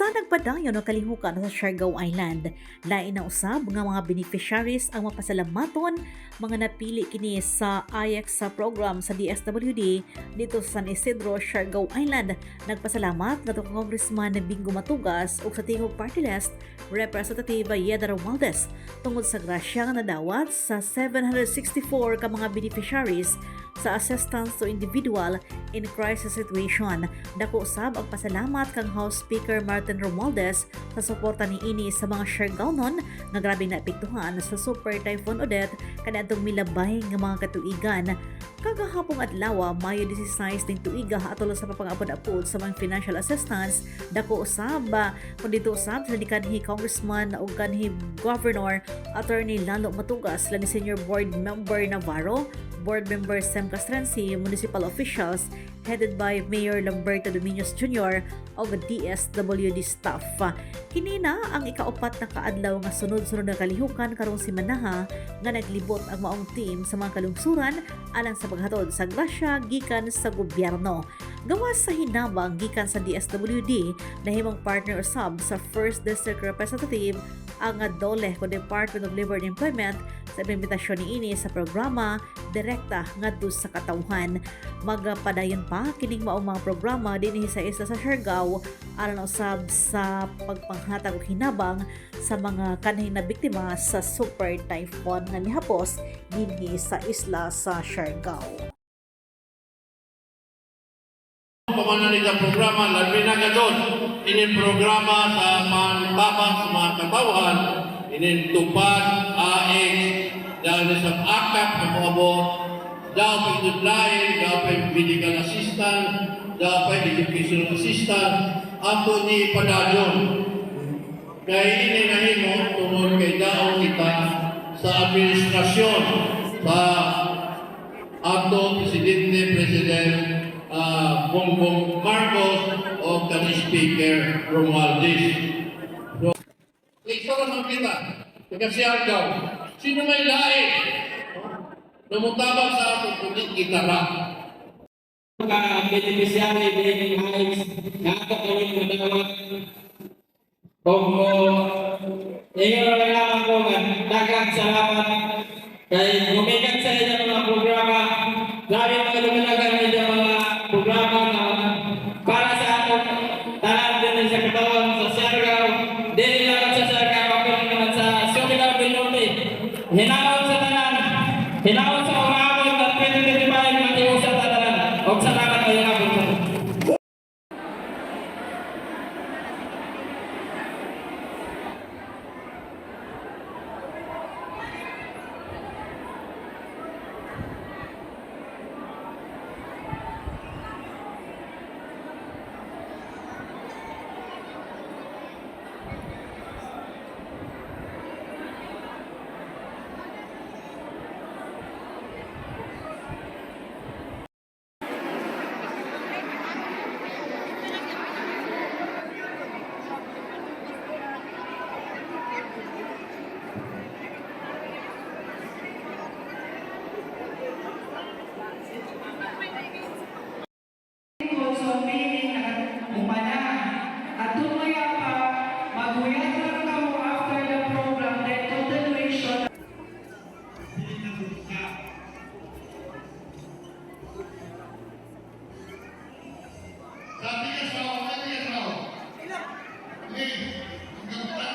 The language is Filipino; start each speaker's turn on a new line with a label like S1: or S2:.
S1: Sa nagpadayon o kalihukan sa Siargao Island, lain na usab nga mga beneficiaries ang mapasalamaton mga napili kini sa IX sa program sa DSWD dito sa San Isidro, Siargao Island. Nagpasalamat nga Congressman Bingo Matugas ug sa tingog party list Representative Yeda Romualdez tungod sa grasya nga nadawat sa 764 ka mga beneficiaries sa assistance to individual in crisis situation. Dako usab ang pasalamat kang House Speaker Martin Romualdez sa suporta ni ini sa mga Siargaonon nga grabe naapektuhan sa Super Typhoon Odette kaniadtong milabay nga mga katuigan. Kagahapong adlaw, Mayo 16 ning tuiga atol sa papangapod-apod sa mga financial assistance dako usab kun dito usab sa kanhi congressman ug kanhi governor attorney Lalo Matugas lan ni senior board member Navarro board members Sam Castrense, municipal officials headed by Mayor Lamberto Domingos Jr. o DSWD staff. Kini na ang ikaupat na kaadlaw nga sunod-sunod na kalihukan karong simanaha nga naglibot ang maong team sa mga kalungsuran alang sa paghatod sa grasya gikan sa gobyerno. Gawas sa hinabang gikan sa DSWD nahimong partner usab sa First District Representative ang DOLE ko Department of Labor and Employment sa implementasyon ni ini sa programa direkta ngadto sa katawhan. Magpadayon pa kining maong mga programa dinhi sa isla sa Siargao aron usab sa pagpanghatag og hinabang sa mga kanhi na biktima sa super typhoon nga nihapos dinhi sa isla sa Siargao.
S2: Pamanan nila programa, labi na gadon. Ini programa sa mga babang sa mga kabawan. Ini tupad, AX, dahil sa akap na mga bo, daw pa itudlayin, daw medical assistant, daw educational assistant, ato ni padadyon. Kaya ini nahimo, tungod kay daw kita sa administrasyon, sa ato Presidente, President Bongbong Marcos o kani Speaker Romualdez. So, ikaw naman kita, taga Siargao, sino may lahi? Numutabang sa ato, kundi kita lang.
S3: ka beneficiary din ayos nga ato gawin mo dawat kung mo ingon lang naman ko nga daghang salamat kay gumikan sa inyong hinawon sa tanan. Hinawon
S2: Thank you.